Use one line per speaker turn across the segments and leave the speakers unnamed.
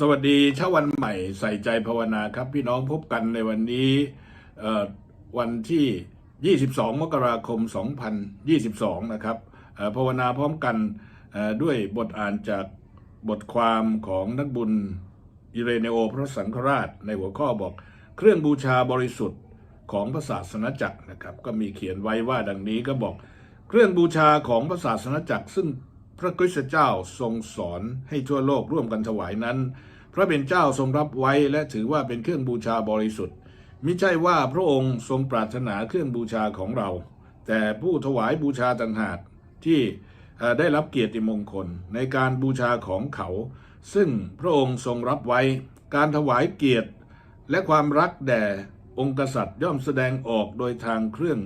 สวัสดีเช้าวันใหม่ใส่ใจภาวนาครับ พี่น้องพบกันในวันนี้วันที่ 22 มกราคม 2022 นะครับเอ่อภาวนาพร้อมกันด้วยบทอ่านจากบทความของนักบุญอิเรเนโอพระสังฆราชในหัวข้อบอก เครื่องบูชาบริสุทธิ์ของพระศาสนจักรนะครับ ก็มีเขียนไว้ว่าดังนี้ก็บอก เครื่องบูชาของพระศาสนจักรซึ่ง พระคริสตเจ้าทรงสอนให้ทั่วโลกร่วมกันถวายนั้น พระเป็นเจ้าทรงรับไว้และถือว่าเป็นเครื่องบูชาบริสุทธิ์มิใช่ว่าพระองค์ทรงปรารถนาเครื่องบูชาของเรา แต่ผู้ถวายบูชาต่างหากที่ได้รับเกียรติมงคลในการบูชาของเขา ซึ่งพระองค์ทรงรับไว้ การถวายเกียรติ และความรักแด่องค์กษัตริย์ย่อมแสดงออกโดยทางเครื่อง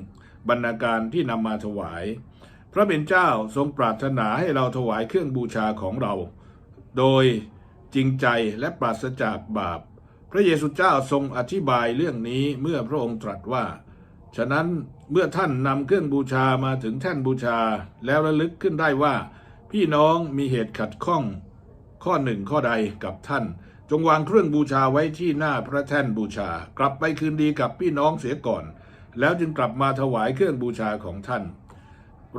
บรรณาการที่นำมาถวาย พระเป็นเจ้าทรงปรารถนาให้เราถวายเครื่องบูชาของเรา โดยจริงใจและปราศจากบาป พระเยซูเจ้าทรงอธิบายเรื่องนี้เมื่อพระองค์ตรัสว่า ฉะนั้นเมื่อท่านนำเครื่องบูชามาถึงแท่นบูชาแล้วระลึกขึ้นได้ว่า พี่น้องมีเหตุขัดข้อง ข้อหนึ่งข้อใดกับท่าน จงวางเครื่องบูชาไว้ที่หน้าพระแท่นบูชา กลับไปคืนดีกับพี่น้องเสียก่อน แล้วจึงกลับมาถวายเครื่องบูชาของท่าน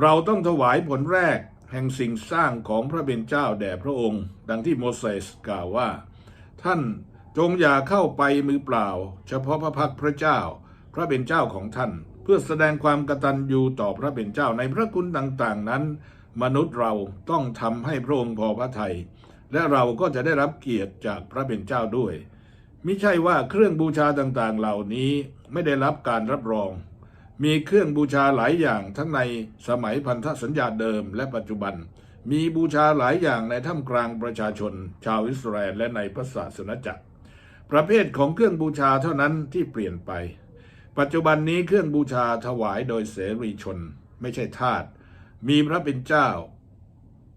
เราต้องถวายผลแรกแห่งสิ่งสร้างของพระเป็นเจ้าแด่พระองค์ ดังที่โมเสสกล่าวว่า ท่านจงอย่าเข้าไปมือเปล่า เฉพาะพระพักพระเจ้า พระเป็นเจ้าของท่าน เพื่อแสดงความกตัญญูต่อพระเป็นเจ้าในพระคุณต่างๆนั้น มนุษย์เราต้องทำให้พระองค์พอพระทัยและเราก็จะได้รับเกียรติจากพระเป็นเจ้าด้วย มิใช่ว่าเครื่องบูชาต่างๆเหล่านี้ไม่ได้รับการรับรอง มีเครื่องบูชาหลายอย่างทั้งในสมัยพันธสัญญาเดิมและปัจจุบัน มีบูชาหลายอย่างในท่ามกลางประชาชน ชาวอิสราเอลและในพระศาสนจักร ประเภทของเครื่องบูชาเท่านั้นที่เปลี่ยนไป ปัจจุบันนี้เครื่องบูชาถวายโดยเสรีชน ไม่ใช่ทาสมีพระเป็นเจ้า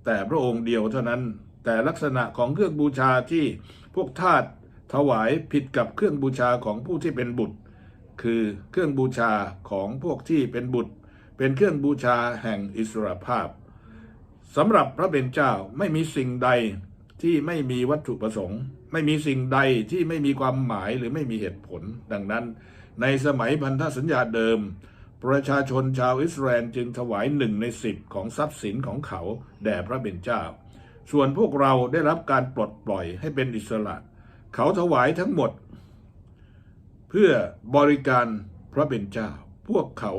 แต่พระองค์เดียวเท่านั้น แต่ลักษณะของเครื่องบูชาที่พวกทาสถวายผิดกับเครื่องบูชาของผู้ที่เป็นบุตร คือเครื่องบูชาของพวกที่เป็นบุตร เป็นเครื่องบูชาแห่งอิสรภาพสำหรับพระเป็นเจ้าไม่มีสิ่งใดที่ไม่มีวัตถุประสงค์ ไม่มีสิ่งใดที่ไม่มีความหมายหรือไม่มีเหตุผล ดังนั้น ในสมัยพันธสัญญาเดิม ประชาชนชาวอิสราเอลจึงถวายหนึ่งในสิบของทรัพย์สินของเขาแด่พระเป็นเจ้า ส่วนพวกเราได้รับการปลดปล่อยให้เป็นอิสระ เขาถวายทั้งหมด เพื่อบริการพระเป็นเจ้า พวกเขา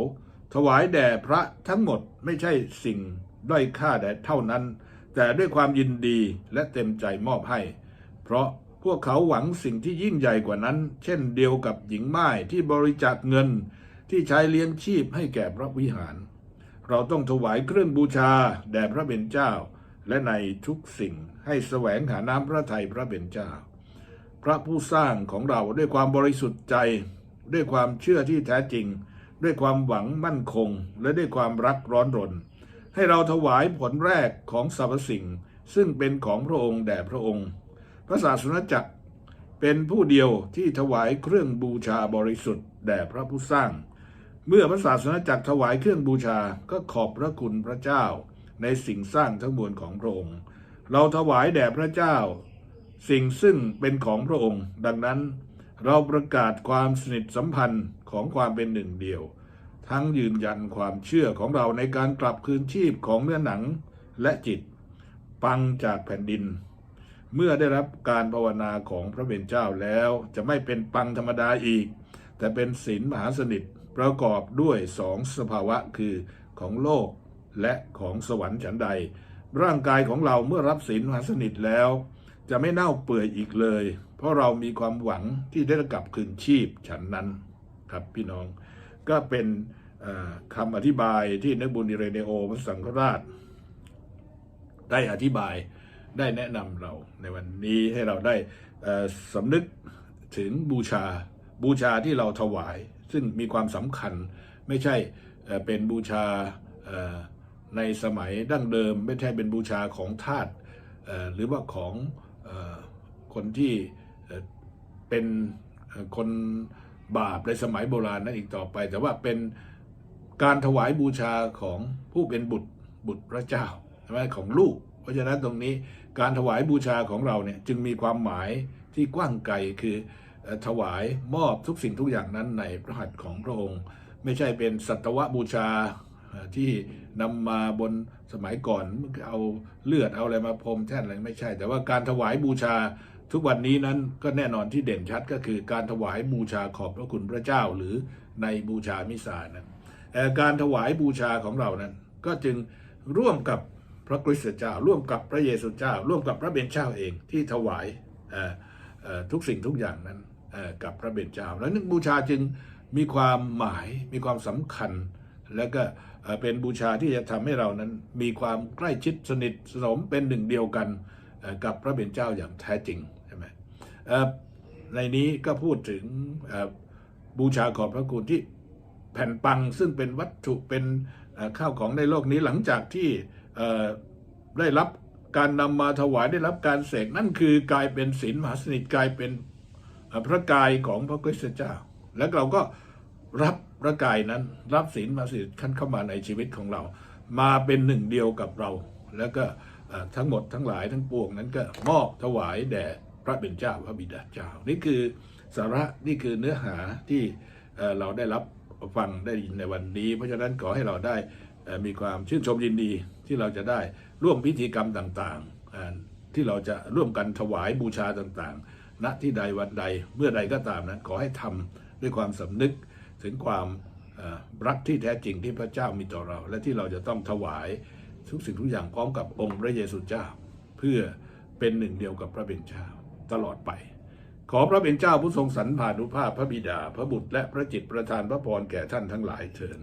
ถวายแด่พระทั้งหมดไม่ใช่สิ่งด้อยค่าแด่เท่านั้น แต่ด้วยความยินดีและเต็มใจมอบให้ เพราะพวกเขาหวังสิ่งที่ยิ่งใหญ่กว่านั้น เช่นเดียวกับหญิงไม้ที่บริจาคเงินที่ใช้เลี้ยงชีพให้แก่พระวิหาร เราต้องถวายเครื่องบูชาแด่พระเป็นเจ้า และในทุกสิ่งให้แสวงหาน้ำพระทัยพระเป็นเจ้า พระผู้สร้างของเราด้วยความบริสุทธิ์ใจ ด้วยความเชื่อที่แท้จริง ด้วยความหวังมั่นคง และด้วยความรักร้อนรน ให้เราถวายผลแรกของสรรพสิ่ง ซึ่งเป็นของพระองค์แด่พระองค์ พระศาสนจักรเป็นผู้เดียวที่ถวายเครื่องบูชาบริสุทธิ์แด่พระผู้สร้าง เมื่อพระศาสนจักรถวายเครื่องบูชาก็ขอบพระคุณพระเจ้า ในสิ่งสร้างทั้งมวลของพระองค์ เราถวายแด่พระเจ้า สิ่งซึ่งเป็นของพระองค์ ดังนั้น เราประกาศความสนิทสัมพันธ์ของความเป็นหนึ่งเดียว ทั้งยืนยันความเชื่อของเราในการกลับคืนชีพของเนื้อหนังและจิต ปังจากแผ่นดิน เมื่อได้รับการภาวนาของพระเบญเจ้าแล้วจะไม่เป็นปังธรรมดาอีก แต่เป็นศีลมหาสนิทประกอบด้วยสองสภาวะคือของโลกและของสวรรค์ฉันใด ร่างกายของเราเมื่อรับศีลมหาสนิทแล้ว จะไม่เน่าเปื่อยอีกเลย เพราะเรามีความหวังที่ได้กลับคืนชีพฉันนั้นครับพี่น้องก็เป็นคำอธิบายที่นักบุญอิเรเนโอพระสังฆราช ได้อธิบายได้แนะนำเราในวันนี้ให้เราได้สำนึกถึงบูชาบูชาที่เราถวาย ซึ่งมีความสำคัญไม่ใช่เป็นบูชาในสมัยดั้งเดิม ไม่ใช่เป็นบูชาของทาสหรือว่าของ คนที่เป็นคนบาปในสมัยโบราณนั้นอีกต่อไป แต่ว่าเป็นการถวายบูชาของผู้เป็นบุตรบุตรพระเจ้าใช่ไหมของลูก เพราะฉะนั้นตรงนี้การถวายบูชาของเราเนี่ยจึงมีความหมายที่กว้างไกลคือถวายมอบทุกสิ่งทุกอย่างนั้นในพระหัตถ์ของพระองค์ ไม่ใช่เป็นสัตวบูชาที่นำมาบนสมัยก่อนเอาเลือดเอาอะไรมาพรมแท่นอะไรไม่ใช่ แต่ว่าการถวายบูชา ทุกวันนี้นั้นก็แน่นอนที่เด่นชัดก็คือการถวายบูชาขอบพระคุณพระเจ้าหรือในบูชามิสานั้นการถวายบูชาของเรานั้น ก็จึงร่วมกับพระคริสตเจ้า ร่วมกับพระเยซูเจ้า ร่วมกับพระเบญเจ้าเองที่ถวายทุกสิ่งทุกอย่างนั้นกับพระเบญเจ้าแล้วนึกบูชาจึงมีความหมายมีความสำคัญ แล้วก็เป็นบูชาที่จะทำให้เรานั้นมีความใกล้ชิดสนิทสนมเป็นหนึ่งเดียวกัน กับพระเบญเจ้าอย่างแท้จริงใช่ไหมในนี้ก็พูดถึงบูชาขอบพระคุณที่แผ่นปังซึ่งเป็นวัตถุเป็นข้าวของในโลกนี้หลังจากที่ได้รับการนำมาถวายได้รับการเสกนั่นคือกลายเป็นศีลมหาสนิทกลายเป็นพระกายของพระคริสตเจ้า แล้วเราก็รับพระกายนั้น รับศีลมหาสนิทขั้นเข้ามาในชีวิตของเรา มาเป็นหนึ่งเดียวกับเรา แล้วก็ ทั้งหมดทั้งหลายทั้งปวงนั้นก็มอบถวายแด่พระเป็นเจ้าพระบิดาเจ้า นี่คือสาระนี่คือเนื้อหาที่เเราได้รับฟังได้ยินในวันนี้ เพราะฉะนั้นขอให้เราได้มีความชื่นชมยินดีที่เราจะได้ร่วมพิธีกรรมต่างๆ ที่เราจะร่วมกันถวายบูชาต่างๆ ณที่ใดวันใดเมื่อใดก็ตามนั้นขอให้ทำด้วยความสำนึกถึงความรักที่แท้จริงที่พระเจ้ามีต่อเรา และที่เราจะต้องถวาย ทุกสิ่งทุกอย่างพร้อมกับองค์พระเยซูเจ้า เพื่อเป็นหนึ่งเดียวกับพระเบญเจ้าตลอดไป ขอพระเป็นเจ้าผู้ทรงสรรพานุภาพพระบิดา พระบุตรและพระจิตประทานพระพรแก่ท่านทั้งหลายเถิด